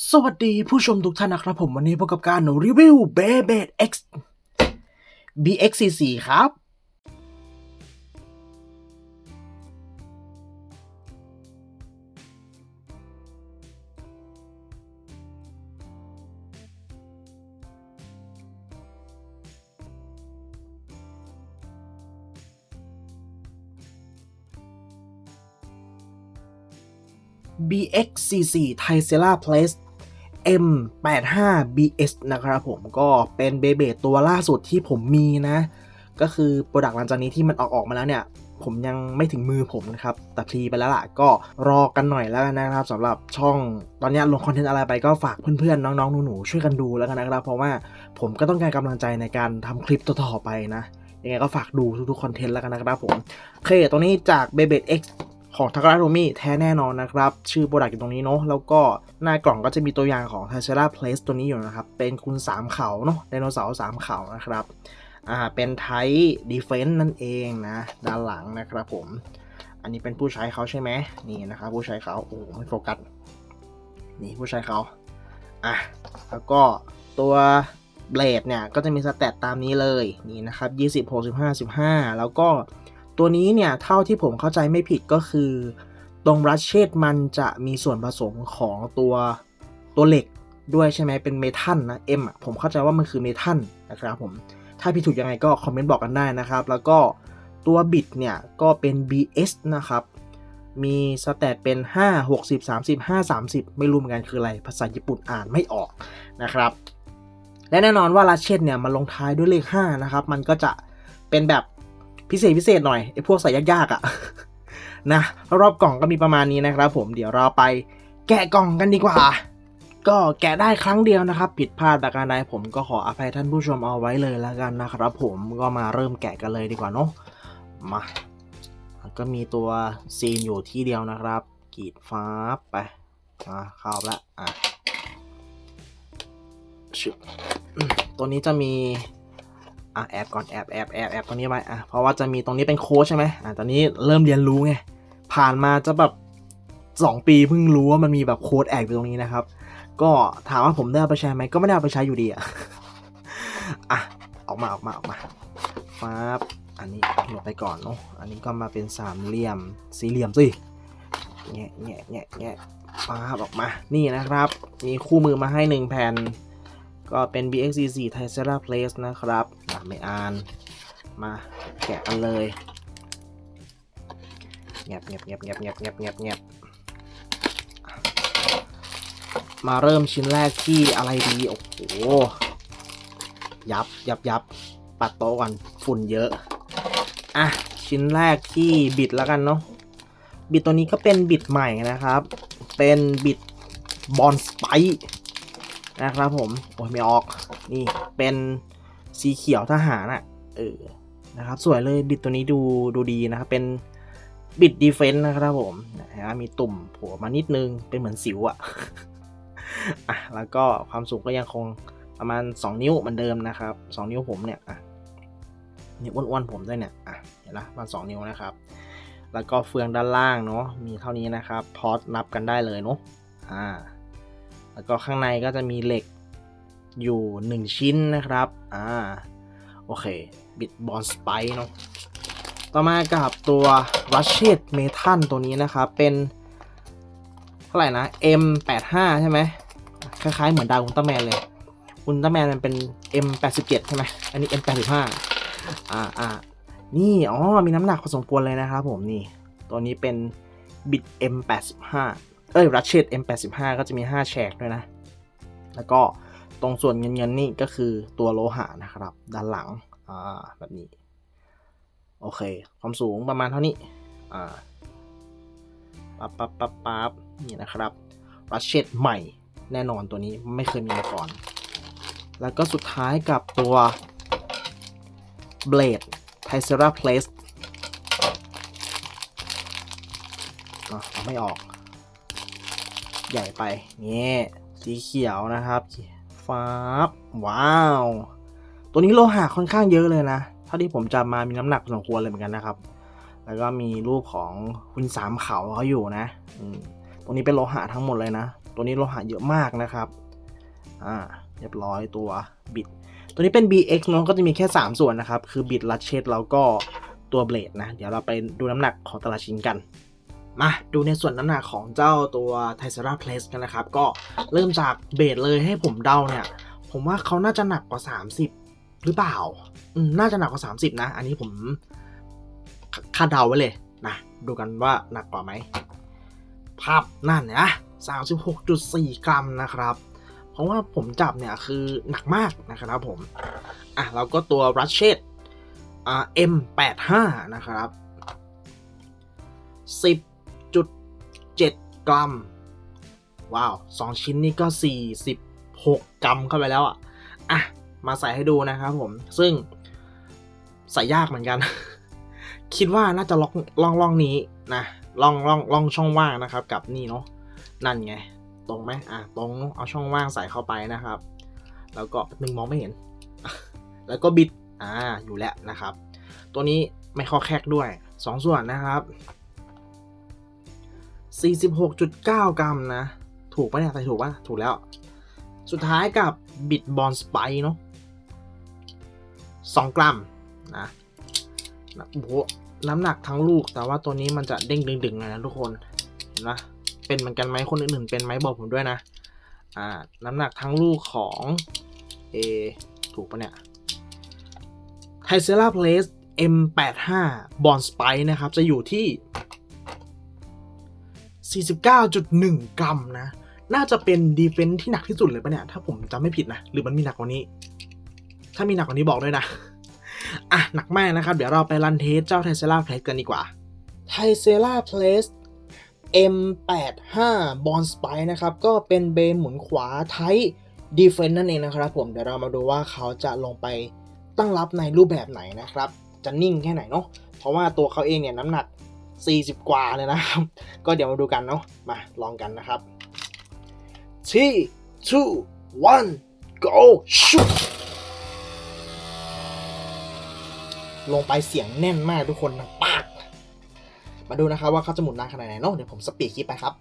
สวัสดีผู้ชมทุกท่านนะครับผมวันนี้พบกับการรีวิว b e b e X BX44 ครับ BX44 t i c e l a Place M85BS นะครับผมก็เป็นเบเบตัวล่าสุดที่ผมมีนะ ก็คือโปรดักต์หลังจากนี้ที่มันออกออกมาแล้วเนี่ย ผมยังไม่ถึงมือผมนะครับแต่พรีไปแล้วล่ะก็รอกันหน่อยแล้วกันนะครับสำหรับช่องตอนนี้ลงคอนเทนต์อะไรไปก็ฝากเพื่อนๆ น้องๆหนูๆช่วยกันดูแล้วกันนะครับ เพราะว่าผมก็ต้องการกำลังใจในการทำคลิปต่อๆไปนะยังไงก็ฝากดูทุกๆคอนเทนต์แล้วกันนะครับผมโอเคตัวนี้จาก b e b e X ของทาการาโรมิแท้แน่นอนนะครับ ชื่อโปรดักต์อยู่ตรงนี้เนาะแล้วก็หน้ากล่องก็จะมีตัวอย่างของ t a c e r a Place ตัวนี้อยู่นะครับ เป็นคุณสามเขาเนาะไดโนเสาร์สามเขานะครับอ่าเป็นไทดีเฟน n ์นั่นเองนะ ด้านหลังนะครับผม อันนี้เป็นผู้ใช้เขาใช่ไหมนี่นะครับผู้ใช้เขาโอ้ไม่โฟกัสนี่ผู้ใช้เขาอะแล้วก็ตัวเบลดเนี่ยก็จะมีสเตตตามนี้เลยนี่นะครับ 20 65 15 แล้วก็ ตัวนี้เนี่ยเท่าที่ผมเข้าใจไม่ผิดก็คือ ตรงรัชเชตมันจะมีส่วนผสมของตัวตัวเหล็กด้วยใช่ไหมเป็นเมทัลนะเอ็มผมเข้าใจว่ามันคือเมทัลนะครับผมถ้าผิดถูกยังไงก็คอมเมนต์บอกกันได้นะครับ แล้วก็ตัวบิดเนี่ยก็เป็น BS นะครับ มีสแตทเป็น 5 60 30 5 30 ไม่รู้เหมือนกันคืออะไร ภาษาญี่ปุ่นอ่านไม่ออกนะครับ และแน่นอนว่ารัชเชตเนี่ยมันลงท้ายด้วยเลข 5 นะครับ มันก็จะเป็นแบบ พิเศษพิเศษหน่อยไอ้พวกใส่ยากๆอะ่ะนะรอบกล่องก็มีประมาณนี้นะครับ ผมเดี๋ยวเราไปแกะกล่องกันดีกว่า ก็แกะได้ครั้งเดียวนะครับ ผิดพลาดประการใดผมก็ขออภัยท่านผู้ชมเอาไว้เลยแล้วกันนะครับผมก็มาเริ่มแกะกันเลยดีกว่าเนาะมาก็มีตัวซีนอยู่ที่เดียวนะครับ กีดฟ้าไปมาเข้าละอะชึบอืมตัวนี้จะมี อะแอบก่อนแอบแอบแอบแอบตรงนี้ไว้อะเพราะว่าจะมีตรงนี้เป็นโค้ชใช่ไหมอะตอนนี้เริ่มเรียนรู้ไงผ่านมาจะแบบสองปีเพิ่งรู้ว่ามันมีแบบโค้ดแอบอยู่ตรงนี้นะครับ ก็ถามว่าผมได้เอาไปใช้ไหมก็ไม่ได้เอาไปใช้อยู่ดีอะอะออกมาออกมาออกมาฟ้าบอันนี้หลบไปก่อนเนาะอันนี้ก็มาเป็นสามเหลี่ยมสี่เหลี่ยมสิแงะแงะแงะแงะฟ้าบออกมานี่นะครับ มีคู่มือมาให้หนึ่งแผ่นก็เป็น BXC4 t i c e r a Place นะครับ ไม่อ่าน มาแกะกันเลยเงียบเงียบเงียบเงียบเงียบเงียบเงียบเงียบมาเริ่มชิ้นแรกที่อะไรดี โอ้โห ยับยับยับปัดโต๊ะก่อนฝุ่นเยอะ อะ ชิ้นแรกที่บิดแล้วกันเนาะ บิดตัวนี้ก็เป็นบิดใหม่นะครับ เป็นบิดบอลสไปนะครับผม โอ้ยไม่ออก นี่เป็น สีเขียวทหารอะเออนะครับสวยเลยบิดตัวนี้ดูดูดีนะครับเป็นบิดดีเฟนต์นะครับผมนะฮะมีตุ่มโผล่มานิดนึงเป็นเหมือนสิวอะอะแล้วก็ความสูงก็ยังคงประมาณ 2 นิ้วเหมือนเดิมนะครับ 2 นิ้วผมเนี่ยอะนี่อ้วนๆผมด้วยเนี่ยอะเห็นไหมมัน2นิ้วนะครับ แล้วก็เฟืองด้านล่างเนาะมีเท่านี้นะครับพอสนับกันได้เลยเนาะอ่าแล้วก็ข้างในก็จะมีเหล็ก อยู่ 1 ชิ้นนะครับ อ่า โอเค บิดบอลสไปเนาะ ต่อมากับตัว r u s h e d Metal ตัวนี้นะครับ เป็นเท่าไหร่นะ M85 ใช่ไหม คล้าย ๆ เหมือนดาวอุลตร้าแมนเลย อุลตร้าแมนมันเป็น M87 ใช่ไหม อันนี้ M85 อ่าอ่านี่ อ๋อ มีน้ำหนักพอสมควรเลยนะครับผมนี่ ตัวนี้เป็นบิด M85 เอ้ยรัชเชต M85 ก็จะมี 5 แฉกด้วยนะ แล้วก็ ตรงส่วนเงินๆนี่ก็คือตัวโลหะนะครับ ด้านหลังอ่าแบบนี้ โอเค ความสูงประมาณเท่านี้อ่าปั๊บปั๊บปั๊บปั๊บนี่นะครับรัชเชตใหม่แน่นอนตัวนี้ไม่เคยมีมาก่อน แล้วก็สุดท้ายกับตัวเบลดไทเซราเพลสเอาไม่ออก ใหญ่ไป นี่ สีเขียวนะครับ ฟ้าบว้าว ตัวนี้โลหะค่อนข้างเยอะเลยนะ เท่าที่ผมจำมามีน้ำหนักพอสมควรเลยเหมือนกันนะครับ แล้วก็มีรูปของคุณสามเขาเขาอยู่นะตรงนี้เป็นโลหะทั้งหมดเลยนะ ตัวนี้โลหะเยอะมากนะครับ อ่า เรียบร้อยตัวบิด ตัวนี้เป็น BX เนาะก็จะมีแค่ 3 ส่วนนะครับ คือบิดลัดเชดแล้วก็ตัวเบลดนะ เดี๋ยวเราไปดูน้ำหนักของแต่ละชิ้นกัน มาดูในส่วนน้ำหนักของเจ้าตัว t i s e r a p l a c e กันนะครับ ก็เริ่มจากเบสเลยให้ผมเดาเนี่ย ผมว่าเขาน่าจะหนักกว่า 30 หรือเปล่าอืมน่าจะหนักกว่า 30 นะ อันนี้ผมคาดเดาไว้เลยนะ ดูกันว่าหนักกว่าไหมภาพนั่นนะ36.4 กรัมนะครับ เพราะว่าผมจับเนี่ยคือหนักมากนะครับผม อะแล้วก็ตัว r u s h e t อ่า M85 นะครับ 7 กรัม ว้าว 2 ชิ้นนี่ก็ 46 กรัมเข้าไปแล้วอะ อะ มาใส่ให้ดูนะครับผม ซึ่งใส่ยากเหมือนกัน คิดว่าน่าจะล็อกล่องล่องนี้นะล่องล่องล่องช่องว่างนะครับ กับนี่เนาะ นั่นไง ตรงไหมอะ ตรง เอาช่องว่างใส่เข้าไปนะครับ แล้วก็หนึ่งมองไม่เห็น แล้วก็บิด อ่า อยู่แล้วนะครับ ตัวนี้ไม่ข้อแคกด้วย 2ส่วนนะครับ 46.9 กรัมนะ ถูกปะเนี่ยใส่ถูกปะถูกแล้ว สุดท้ายกับบิดบอลสไปเนาะ2 กรัมนะโอ้โหน้ำหนักทั้งลูก แต่ว่าตัวนี้มันจะเด้งดึงๆหน่อยนะทุกคนเห็นะเป็นเหมือนกันไหมคนอื่นๆเป็นไหมบอกผมด้วยนะอ่าน้ำหนักทั้งลูกของเอถูกปะเนี่ยไทเซล่าเพลส M85 บอลสไปนะครับ จะอยู่ที่ 49.1 กรัมนะ น่าจะเป็นดีเฟนซ์ที่หนักที่สุดเลยปะเนี่ย ถ้าผมจำไม่ผิดนะ หรือมันมีหนักกว่านี้ ถ้ามีหนักกว่านี้บอกด้วยนะ อะ หนักมากนะครับ เดี๋ยวเราไปรันเทสเจ้าไทเซล่าเพลสกันดีกว่าไทเซล่าเพลส M85 บอลสไปนะครับ ก็เป็นเบนหมุนขวาไทดีเฟนนั่นเองนะครับผม เดี๋ยวเรามาดูว่าเขาจะลงไปตั้งรับในรูปแบบไหนนะครับ จะนิ่งแค่ไหนเนาะเพราะว่าตัวเขาเองเนี่ยน้ำหนัก 40 กว่าเลยนะครับ ก็เดี๋ยวมาดูกันเนาะมาลองกันนะครับ three two one go shoot ลงไปเสียงแน่นมากทุกคนนะปากมาดูนะครับว่าเขาจะหมุนนานขนาดไหนเนาะเดี๋ยวผมสปีดคลิปไปครับ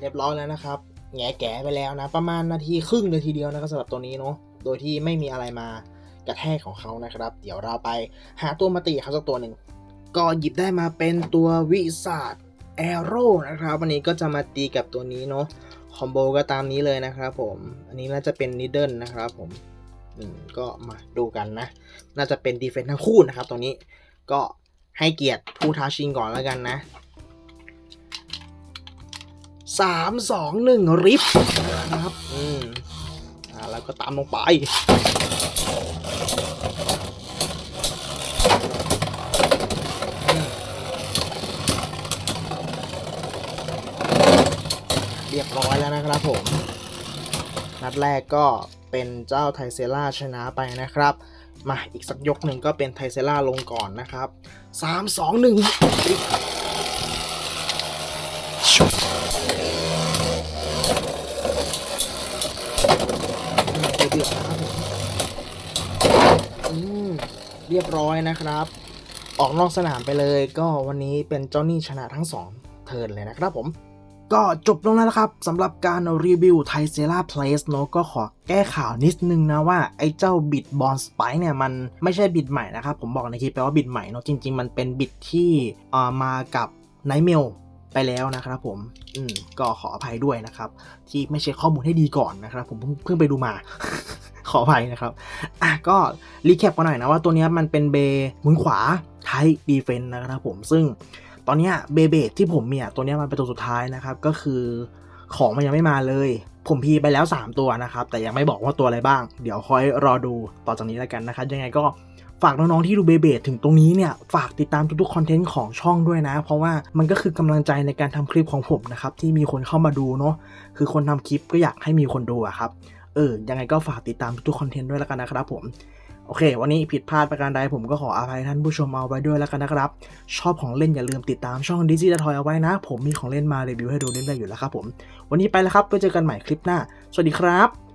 เรียบร้อยแล้วนะครับแงแกะไปแล้วนะ ประมาณนาทีครึ่งเลยทีเดียวนะครับสำหรับตัวนี้เนาะโดยที่ไม่มีอะไรมากระแทกของเขานะครับ เดี๋ยวเราไปหาตัวมาตีเขาสักตัวหนึ่งก็หยิบได้มาเป็นตัววิสาดแอโร่นะครับ วันนี้ก็จะมาตีกับตัวนี้เนาะคอมโบก็ตามนี้เลยนะครับผม อันนี้น่าจะเป็นนิดเดิลนะครับผมอืมก็มาดูกันนะ น่าจะเป็นดีเฟนต์ทั้งคู่นะครับตรงนี้ก็ให้เกียรติผู้ท้าชิงก่อนแล้วกันนะ สามสองหนึ่งริฟนะครับ อืมอ่าแล้วก็ตามลงไปเรียบร้อยแล้วนะครับผม นัดแรกก็เป็นเจ้าไทเซล่าชนะไปนะครับ มาอีกสักยกหนึ่งก็เป็นไทเซล่าลงก่อนนะครับ 3 2 1 เดือดนะครับผมอืมเรียบร้อยนะครับ ออกนอกสนามไปเลยก็วันนี้เป็นเจ้าหนี้ชนะทั้ง 2 เทิร์นเลยนะครับผม ก็จบลงแล้วครับสำหรับการรีวิวไทเซล่าเพลสเนาะก็ขอแก้ข่าวนิดนึงนะว่า ไอ้เจ้าบิดบอลสไปเนี่ย มันไม่ใช่บิดใหม่นะครับ ผมบอกในคลิปไปว่าบิดใหม่เนาะจริง ๆ มันเป็นบิดที่เอ่อมากับไนเมลไปแล้วนะครับผม อืม ก็ขออภัยด้วยนะครับ ที่ไม่เช็คข้อมูลให้ดีก่อนนะครับ ผมเพิ่งไปดูมา ขออภัยนะครับ อะก็รีแคปกันหน่อยนะว่าตัวนี้มันเป็นเบย์มุนขวาไทดีเฟนนะครับผมซึ่งตอนนี้เบเบดที่ผมเมีอะตัวนี้มันเป็นตัวสุดท้ายนะครับ ก็คือของมันยังไม่มาเลย ผมพีไปแล้ว 3 ตัวนะครับ แต่ยังไม่บอกว่าตัวอะไรบ้าง เดี๋ยวคอยรอดูต่อจากนี้แล้วกันนะครับ ยังไงก็ฝากน้องๆที่ดูเบเบดถึงตรงนี้เนี่ย ฝากติดตามทุกๆคอนเทนต์ของช่องด้วยนะ เพราะว่ามันก็คือกำลังใจในการทำคลิปของผมนะครับ ที่มีคนเข้ามาดูเนาะคือคนทำคลิปก็อยากให้มีคนดูอะครับ เออ ยังไงก็ฝากติดตามทุกคอนเทนต์ด้วยแล้วกันนะครับผม โอเค วันนี้ผิดพลาดประการใดผมก็ขออภัยท่านผู้ชมเอาไว้ด้วยแล้วกันนะครับ ชอบของเล่นอย่าลืมติดตามช่องดิจิทัลทอยเอาไว้นะ ผมมีของเล่นมารีวิวให้ดูเรื่อยๆอยู่แล้วครับผม วันนี้ไปแล้วครับไว้เจอกันใหม่คลิปหน้า สวัสดีครับ